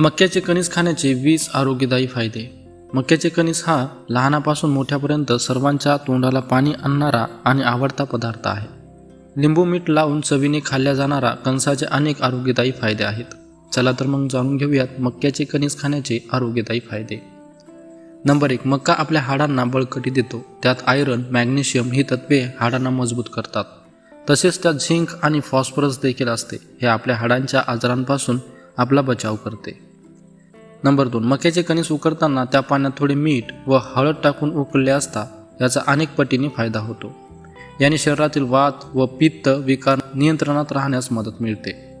मक्याचे कणीस खाण्याचे वीस आरोग्यदायी फायदे. मक्याचे कणीस हा लहानापासून मोठ्यापर्यंत सर्वांच्या तोंडाला पाणी आणणारा आणि आवडता पदार्थ आहे. लिंबू मीठ लावून चवीने खाल्ल्या जाणारा कणसाचे अनेक आरोग्यदायी फायदे आहेत. चला तर मग जाणून घेऊयात मक्याचे कणीस खाण्याचे आरोग्यदायी फायदे. नंबर एक मक्का आपल्या हाडांना बळकटी देतो. त्यात आयरन मॅग्नेशियम ही तत्वे हाडांना मजबूत करतात. तसेच त्यात झिंक आणि फॉस्फरस देखील असते. हे आपल्या हाडांच्या आजारांपासून आपला बचाव करते. नंबर दोन मक्याचे कणीस उकरताना त्या पाण्यात थोडे मीठ व हळद टाकून उकळले असता याचा अनेक पटीने फायदा होतो. याने शरीरातील वात व पित्त विकार नियंत्रणात राहण्यास मदत मिळते.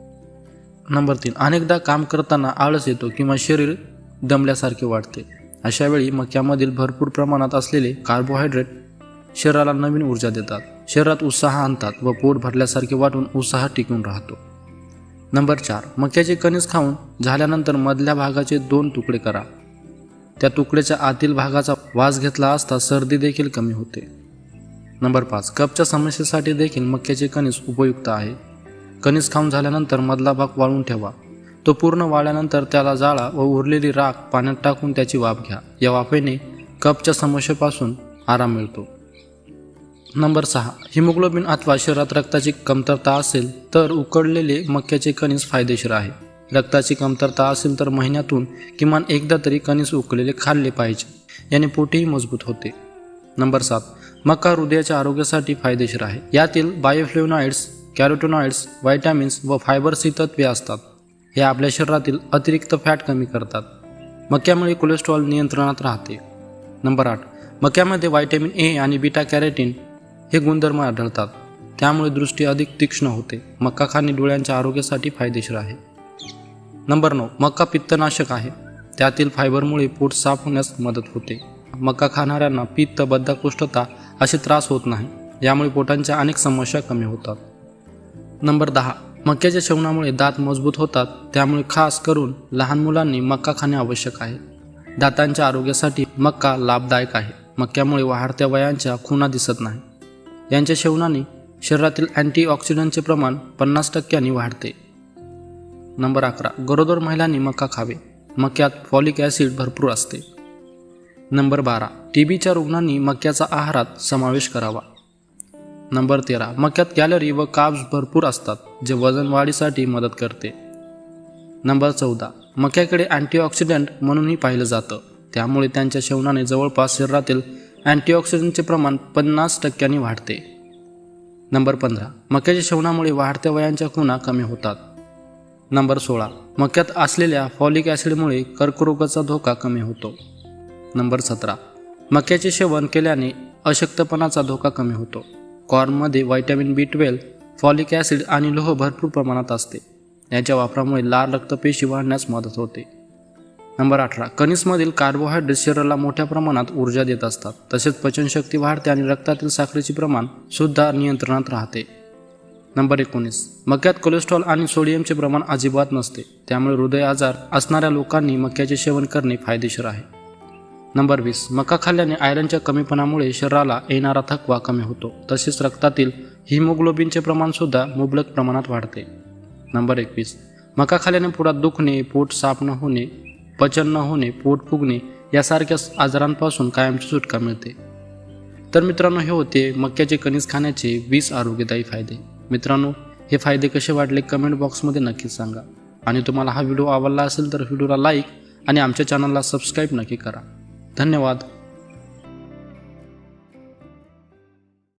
नंबर तीन अनेकदा काम करताना आळस येतो किंवा शरीर दमल्यासारखे वाटते. अशावेळी मक्यामधील भरपूर प्रमाणात असलेले कार्बोहायड्रेट शरीराला नवीन ऊर्जा देतात. शरीरात उत्साह आणतात व पोट भरल्यासारखे वाटून उत्साह टिकून राहतो. नंबर चार. मक्याचे कणीस खाऊन झाल्यानंतर मधल्या भागाचे दोन तुकडे करा. त्या तुकड्याच्या आतील भागाचा वास घेतला असता सर्दी देखील कमी होते. नंबर पाच. कपच्या समस्येसाठी देखील मक्याचे कणीस उपयुक्त आहे. कणीस खाऊन झाल्यानंतर मधला भाग वाळून ठेवा. तो पूर्ण वाळल्यानंतर त्याला जाळा व उरलेली राख पाण्यात टाकून त्याची वाफ घ्या. या वाफेने कपच्या समस्येपासून आराम मिळतो. नंबर सहा. हिमोग्लोबिन अथवा शरीरात रक्ताची कमतरता असेल तर उकडलेले मक्याचे कणीस फायदेशीर आहे. रक्ताची कमतरता असेल तर महिन्यातून किमान एकदा तरी कणीस उकळलेले खाल्ले पाहिजे. याने पोटेही मजबूत होते. नंबर सात. मका हृदयाच्या आरोग्यासाठी फायदेशीर आहे. यातील बायोफ्लेवनॉइड्स कॅरोटोनॉइड्स व्हायटॅमिन्स व फायबर्स तत्वे असतात. हे आपल्या शरीरातील अतिरिक्त फॅट कमी करतात. मक्यामुळे कोलेस्ट्रॉल नियंत्रणात राहते. नंबर आठ. मक्यामध्ये व्हायटॅमिन ए आणि बीटा कॅरेटीन हे गुणधर्म आढळतात. त्यामुळे दृष्टी अधिक तीक्ष्ण होते. मक्का खाणे डोळ्यांच्या आरोग्यासाठी फायदेशीर आहे. नंबर नऊ. मक्का पित्तनाशक आहे. त्यातील फायबरमुळे पोट साफ होण्यास मदत होते. मक्का खाणाऱ्यांना पित्त बद्धकोष्ठता असे त्रास होत नाही. यामुळे पोटांच्या अनेक समस्या कमी होतात. नंबर दहा. मक्याच्या सेवनामुळे दात मजबूत होतात. त्यामुळे खास करून लहान मुलांनी मक्का खाणे आवश्यक आहे. दातांच्या आरोग्यासाठी मक्का लाभदायक आहे. मक्यामुळे वाढत्या वयांच्या खुणा दिसत नाही. यांच्या सेवनाने शरीरातील अँटीऑक्सिडंटचे प्रमाण पन्नास टक्क्यांनी वाढते. नंबर अकरा गरोदर महिलांनी मका खावे. मक्यात फॉलिक ॲसिड भरपूर असते. नंबर बारा टी बीच्या रुग्णांनी मक्याचा आहारात समावेश करावा. नंबर तेरा मक्यात कॅलरी व काब्स भरपूर असतात जे वजन वाढीसाठी मदत करते. नंबर चौदा मक्याकडे अँटीऑक्सिडंट म्हणूनही पाहिलं जातं. त्यामुळे त्यांच्या सेवनाने जवळपास शरीरातील अँटीऑक्सिडंटचे प्रमाण पन्नास टक्क्यांनी वाढते. नंबर पंधरा मक्याच्या सेवनामुळे वाढत्या वयांच्या खुणा कमी होतात. नंबर सोळा मक्यात असलेल्या फॉलिक ॲसिडमुळे कर्करोगाचा धोका कमी होतो. नंबर सतरा मक्याचे सेवन केल्याने अशक्तपणाचा धोका कमी होतो. कॉर्नमध्ये vitamin B twelve folic acid आणि लोह भरपूर प्रमाणात असते. याच्या वापरामुळे लाल रक्तपेशी वाढण्यास मदत होते. नंबर अठरा. कणीसमधील कार्बोहायड्रेट शरीराला मोठ्या प्रमाणात ऊर्जा देत असतात. तसेच पचनशक्ती वाढते आणि रक्तातील साखरेचे प्रमाण सुद्धा नियंत्रणात राहते. नंबर एकोणीस. मक्यात कोलेस्ट्रॉल आणि सोडियमचे प्रमाण अजिबात नसते. त्यामुळे हृदय आजार असणाऱ्या लोकांनी मक्याचे सेवन करणे फायदेशीर आहे. नंबर वीस. मका खाल्ल्याने आयरनच्या कमीपणामुळे शरीराला येणारा थकवा कमी होतो. तसेच रक्तातील हिमोग्लोबिनचे प्रमाणसुद्धा मुबलक प्रमाणात वाढते. नंबर एकवीस. मका खाल्ल्याने पोटात दुखणे पोट साफ न होणे पचन न होणे पोट फुगणे यासारख्या आजारांपासून कायमची सुटका मिळते. तर मित्रांनो हे होते मक्याचे कणीस खाण्याचे वीस आरोग्यदायी फायदे. मित्रांनो हे फायदे कसे वाटले कमेंट बॉक्समध्ये नक्कीच सांगा. आणि तुम्हाला हा व्हिडिओ आवडला असेल तर व्हिडिओला लाईक आणि आमच्या चॅनलला सबस्क्राईब नक्की करा. धन्यवाद.